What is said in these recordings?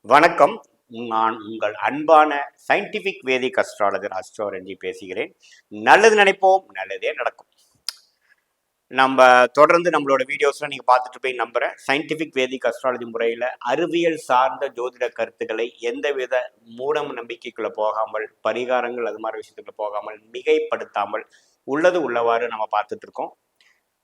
வணக்கம். நான் உங்கள் அன்பான சயின்டிபிக் வேதிக் அஸ்ட்ராலஜர் அஸ்ட்ரோரஞ்சி பேசுகிறேன். நல்லது நினைப்போம் நல்லதே நடக்கும். நம்ம தொடர்ந்து நம்மளோட வீடியோஸ்ல நீங்கள் பார்த்துட்டு போய் நம்புகிறேன் சயின்டிஃபிக் வேதிக் அஸ்ட்ராலஜி முறையில் அறிவியல் சார்ந்த ஜோதிட கருத்துக்களை எந்தவித மூடம் நம்பிக்கைக்குள்ளே போகாமல் பரிகாரங்கள் அது மாதிரி விஷயத்துக்குள்ள போகாமல் மிகைப்படுத்தாமல் உள்ளது உள்ளவாறு நம்ம பார்த்துட்டு இருக்கோம்.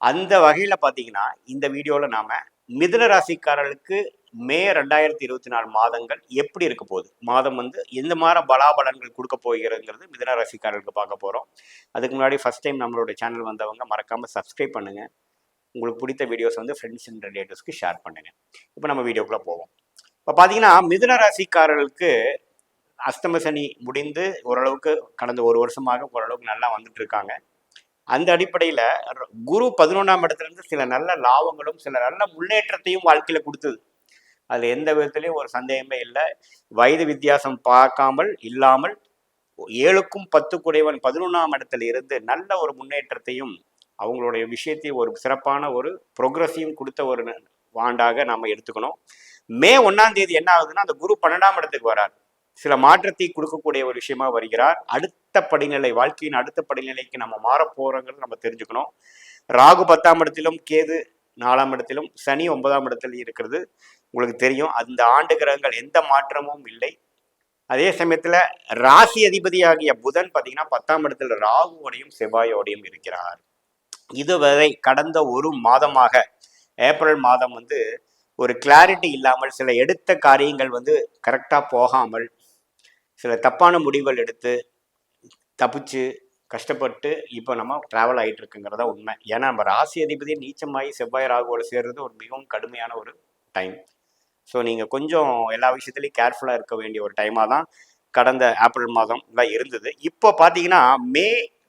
அந்த வகையில் பார்த்தீங்கன்னா இந்த வீடியோவில் நாம் மிதுன ராசிக்காரர்களுக்கு மே ரெண்டாயிரத்தி இருபத்தி நாலு மாதங்கள் எப்படி இருக்க போகுது? மாதம் வந்து எந்த மாதிரி பலாபலன்கள் கொடுக்க போகிறதுங்கிறது மிதன ராசிக்காரர்களுக்கு பார்க்க போகிறோம் அதுக்கு முன்னாடி ஃபஸ்ட் டைம் நம்மளோட சேனல் வந்தவங்க மறக்காமல் சப்ஸ்கிரைப் பண்ணுங்கள் உங்களுக்கு பிடித்த வீடியோஸ் வந்து ஃப்ரெண்ட்ஸ் அண்ட் ரிலேட்டிவ்ஸ்க்கு ஷேர் பண்ணுங்கள் இப்போ நம்ம வீடியோக்குள்ளே போவோம். இப்போ பார்த்தீங்கன்னா மிதுன ராசிக்காரர்களுக்கு அஸ்தம சனி முடிந்து ஓரளவுக்கு கடந்த ஒரு வருஷமாக ஓரளவுக்கு நல்லா வந்துட்டு இருக்காங்க அந்த அடிப்படையில் குரு பதினொன்றாம் இடத்துலேருந்து சில நல்ல லாபங்களும் சில நல்ல முன்னேற்றத்தையும் வாழ்க்கையில் கொடுத்தது. அதில் எந்த விதத்துலேயும் ஒரு சந்தேகமே இல்லை. வயது வித்தியாசம் பார்க்காமல் இல்லாமல் ஏழுக்கும் பத்து குடைவன் பதினொன்றாம் இடத்துல இருந்து நல்ல ஒரு முன்னேற்றத்தையும் அவங்களுடைய விஷயத்தையும் ஒரு சிறப்பான ஒரு ப்ரொக்ரஸையும் கொடுத்த ஒரு ஆண்டாக நாம் எடுத்துக்கணும். மே ஒன்றாம் தேதி என்ன ஆகுதுன்னா அந்த குரு பன்னெண்டாம் இடத்துக்கு வரார். சில மாற்றத்தை கொடுக்கக்கூடிய ஒரு விஷயமா வருகிறார். அடுத்த படிநிலை வாழ்க்கையின் அடுத்த படிநிலைக்கு நம்ம மாற நம்ம தெரிஞ்சுக்கணும். ராகு பத்தாம் இடத்திலும் கேது நாலாம் இடத்திலும் சனி ஒன்பதாம் இடத்துல இருக்கிறது. உங்களுக்கு தெரியும் அந்த ஆண்டு கிரகங்கள் எந்த மாற்றமும் இல்லை. அதே சமயத்தில் ராசி அதிபதியாகிய புதன் பார்த்தீங்கன்னா பத்தாம் இடத்துல ராகுவோடையும் செவ்வாயோடையும் இருக்கிறார். இதுவரை கடந்த ஒரு மாதமாக ஏப்ரல் மாதம் வந்து ஒரு கிளாரிட்டி இல்லாமல் சில எடுத்த காரியங்கள் வந்து கரெக்டாக போகாமல் சில தப்பான முடிவுகள் எடுத்து தப்பிச்சு கஷ்டப்பட்டு இப்போ நம்ம ட்ராவல் ஆகிட்டு இருக்குங்கிறதா உண்மை. ஏன்னா நம்ம ராசி அதிபதி நீச்சமாகி செவ்வாய் ராகுவோட சேர்றது ஒரு மிகவும் கடுமையான ஒரு டைம் ஸோ நீங்கள் கொஞ்சம் எல்லா விஷயத்துலையும் கேர்ஃபுல்லாக இருக்க வேண்டிய ஒரு டைமாக தான் கடந்த ஏப்ரல் மாதம் தான் இருந்தது. இப்போ பார்த்தீங்கன்னா மே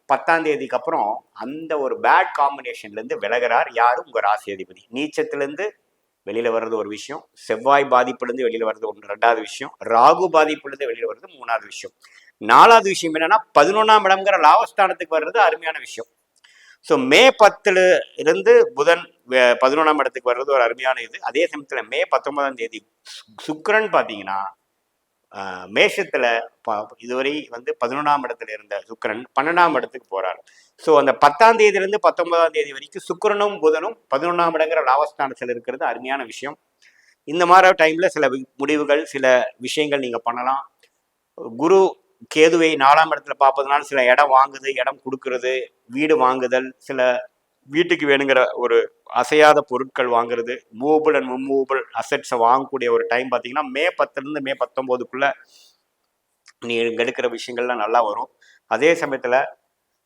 பத்தாம் தேதிக்கு அப்புறம் அந்த ஒரு பேட் காம்பினேஷன்லேருந்து விலகிறார் யாரும் உங்கள் ராசி அதிபதி. நீச்சத்துலேருந்து வெளியில் வர்றது ஒரு விஷயம் செவ்வாய் பாதிப்புலேருந்து வெளியில் வர்றது ஒன்று ரெண்டாவது விஷயம் ராகு பாதிப்புலேருந்து வெளியில் வர்றது மூணாவது விஷயம். நாலாவது விஷயம் என்னன்னா பதினொன்றாம் இடம்ங்கிற லாபஸ்தானத்துக்கு வர்றது அருமையான விஷயம். ஸோ மே பத்துல இருந்து புதன் பதினொன்றாம் இடத்துக்கு வர்றது ஒரு அருமையான இது. அதே சமயத்தில் மே பத்தொன்பதாம் தேதி சுக்கரன் பார்த்தீங்கன்னா மேஷத்தில் இதுவரை வந்து பதினொன்றாம் இடத்துல இருந்த சுக்கரன் பன்னெண்டாம் இடத்துக்கு போறார். ஸோ அந்த பத்தாம் தேதியிலிருந்து பத்தொன்பதாம் தேதி வரைக்கும் சுக்கரனும் புதனும் பதினொன்றாம் இடங்கிற லாபஸ்தானத்தில் இருக்கிறது அருமையான விஷயம். இந்த மாதிரி டைம்ல சில முடிவுகள் சில விஷயங்கள் நீங்க பண்ணலாம். குரு கேதுவை நாலாம் இடத்துல பார்ப்பதுனால சில இடம் வாங்குது இடம் கொடுக்கறது வீடு வாங்குதல் சில வீட்டுக்கு வேணுங்கிற ஒரு அசையாத பொருட்கள் வாங்குறது மூவபிள் அண்ட் மூவபிள் அசட்ஸை வாங்கக்கூடிய ஒரு டைம் பார்த்தீங்கன்னா மே பத்துலேருந்து மே பத்தொம்போதுக்குள்ள நீ எடுக்கிற விஷயங்கள்லாம் நல்லா வரும். அதே சமயத்தில்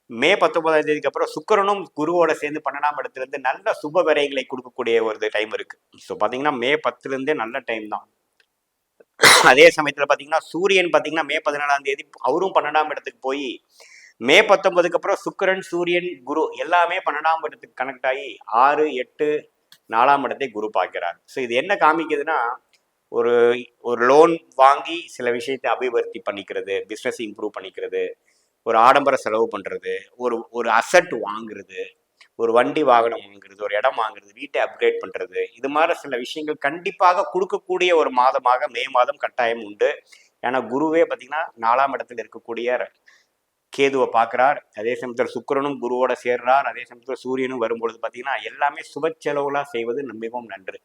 மே பத்தொன்பதாம் தேதிக்கு அப்புறம் சுக்கரனும் குருவோட சேர்ந்து பன்னெண்டாம் இடத்துலேருந்து நல்ல சுப விரைகளை கொடுக்கக்கூடிய ஒரு டைம் இருக்குது ஸோ பார்த்தீங்கன்னா மே பத்துலேருந்தே நல்ல டைம் தான். அதே சமயத்தில் பார்த்தீங்கன்னா சூரியன் பார்த்தீங்கன்னா மே பதினாலாம் தேதி அவரும் பன்னெண்டாம் இடத்துக்கு போய் மே பத்தொன்பதுக்கு அப்புறம் சுக்கரன் சூரியன் குரு எல்லாமே பன்னெண்டாம் இடத்துக்கு கனெக்ட் ஆகி ஆறு எட்டு நாலாம் இடத்தை குரு பார்க்கிறார். ஸோ இது என்ன காமிக்குதுன்னா ஒரு ஒரு லோன் வாங்கி சில விஷயத்தை அபிவிருத்தி பண்ணிக்கிறது பிஸ்னஸ் இம்ப்ரூவ் பண்ணிக்கிறது ஒரு ஆடம்பர செலவு பண்ணுறது ஒரு ஒரு அசட் வாங்குறது ஒரு வண்டி வாகனம் வாங்குறது ஒரு இடம் வாங்குறது வீட்டை அப்கிரேட் பண்ணுறது இது மாதிரி சில விஷயங்கள் கண்டிப்பாக கொடுக்கக்கூடிய ஒரு மாதமாக மே மாதம் கட்டாயம் உண்டு. ஏன்னா குருவே பார்த்தீங்கன்னா நாலாம் இடத்துல இருக்கக்கூடிய கேதுவை பார்க்குறார். அதே சமயத்தில் சுக்கரனும் குருவோட சேர்றார். அதே சமயத்தில் சூரியனும் வரும்பொழுது பார்த்தீங்கன்னா எல்லாமே சுப செலவுலாம் செய்வது மிகவும் நன்று.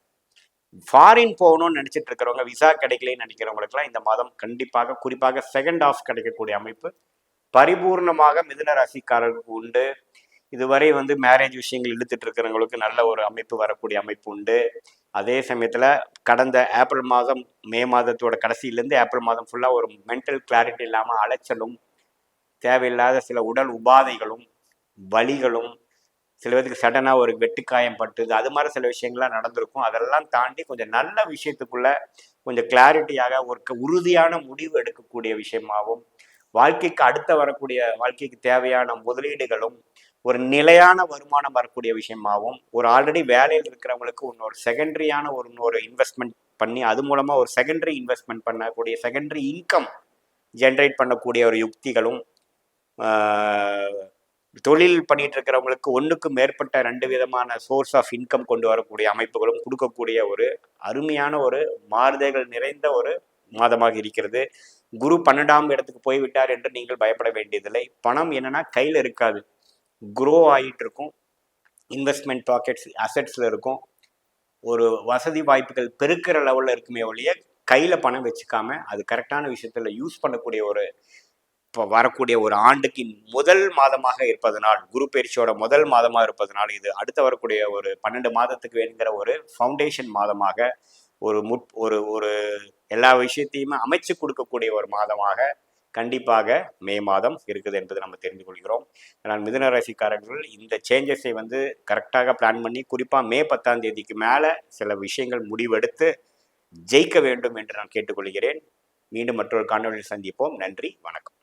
ஃபாரின் போகணும்னு நினச்சிட்டு இருக்கிறவங்க விசா கிடைக்கலன்னு நினைக்கிறவங்களுக்குலாம் இந்த மாதம் கண்டிப்பாக குறிப்பாக செகண்ட் ஆஃப் கிடைக்கக்கூடிய அமைப்பு. பரிபூர்ணமாக மிதுன ராசிக்காரர்களுக்கு உண்டு. இதுவரை வந்து மேரேஜ் விஷயங்கள் இழுத்துட்டு இருக்கிறவங்களுக்கு நல்ல ஒரு அமைப்பு வரக்கூடிய அமைப்பு உண்டு. அதே சமயத்தில் கடந்த ஏப்ரல் மாதம் மே மாதத்தோட கடைசியிலேருந்து ஏப்ரல் மாதம் ஃபுல்லாக ஒரு மென்டல் கிளாரிட்டி இல்லாமல் அலைச்சலும் தேவையில்லாத சில உடல் உபாதைகளும் வலிகளும் சில பேருக்கு சடனாக ஒரு வெட்டுக்காயம் பட்டுது அது மாதிரி சில விஷயங்கள்லாம் நடந்திருக்கும். அதெல்லாம் தாண்டி கொஞ்சம் நல்ல விஷயத்துக்குள்ள கொஞ்சம் கிளாரிட்டியாக ஒரு உறுதியான முடிவு எடுக்கக்கூடிய விஷயமாகவும் வாழ்க்கைக்கு அடுத்த வரக்கூடிய வாழ்க்கைக்கு தேவையான முதலீடுகளும் ஒரு நிலையான வருமானம் வரக்கூடிய விஷயமாகவும் ஒரு ஆல்ரெடி வேலையில் இருக்கிறவங்களுக்கு இன்னொரு செகண்டரியான ஒரு இன்னொரு இன்வெஸ்ட்மெண்ட் பண்ணி அது மூலமாக ஒரு செகண்டரி இன்வெஸ்ட்மெண்ட் பண்ணக்கூடிய செகண்டரி இன்கம் ஜென்ரேட் பண்ணக்கூடிய ஒரு யுக்திகளும் தொழில் பண்ணிட்டு இருக்கிறவங்களுக்கு ஒன்றுக்கு மேற்பட்ட ரெண்டு விதமான சோர்ஸ் ஆஃப் இன்கம் கொண்டு வரக்கூடிய அமைப்புகளும் கொடுக்கக்கூடிய ஒரு அருமையான ஒரு மாறுதல்கள் நிறைந்த ஒரு மாதமாக இருக்கிறது. குரு பன்னெண்டாம் இடத்துக்கு போய்விட்டார் என்று நீங்கள் பயப்பட வேண்டியதில்லை. பணம் என்னன்னா கையில் இருக்காது. குரோ ஆகிட்டு இருக்கும் இன்வெஸ்ட்மெண்ட் பாக்கெட்ஸ் அசெட்ஸில் இருக்கும். ஒரு வசதி வாய்ப்புகள் பெருக்கிற லெவலில் இருக்குமே ஒழிய கையில் பணம் வச்சுக்காம அது கரெக்டான விஷயத்தில் யூஸ் பண்ணக்கூடிய ஒரு இப்போ வரக்கூடிய ஒரு ஆண்டுக்கு முதல் மாதமாக இருப்பதனால் குரு பயிற்சியோட முதல் மாதமாக இருப்பதனால் இது அடுத்து வரக்கூடிய ஒரு பன்னெண்டு மாதத்துக்கு வேணுங்கிற ஒரு ஃபவுண்டேஷன் மாதமாக ஒரு முட் ஒரு ஒரு எல்லா விஷயத்தையுமே அமைச்சு கொடுக்கக்கூடிய ஒரு மாதமாக கண்டிப்பாக மே மாதம் இருக்குது என்பதை நம்ம தெரிந்து கொள்கிறோம். ஆனால் மிதுன ராசிக்காரர்கள் இந்த சேஞ்சஸை வந்து கரெக்டாக பிளான் பண்ணி குறிப்பாக மே பத்தாம் தேதிக்கு மேலே சில விஷயங்கள் முடிவெடுத்து ஜெயிக்க வேண்டும் என்று நான் கேட்டுக்கொள்கிறேன். மீண்டும் மற்றொரு காணொலியில் சந்திப்போம். நன்றி வணக்கம்.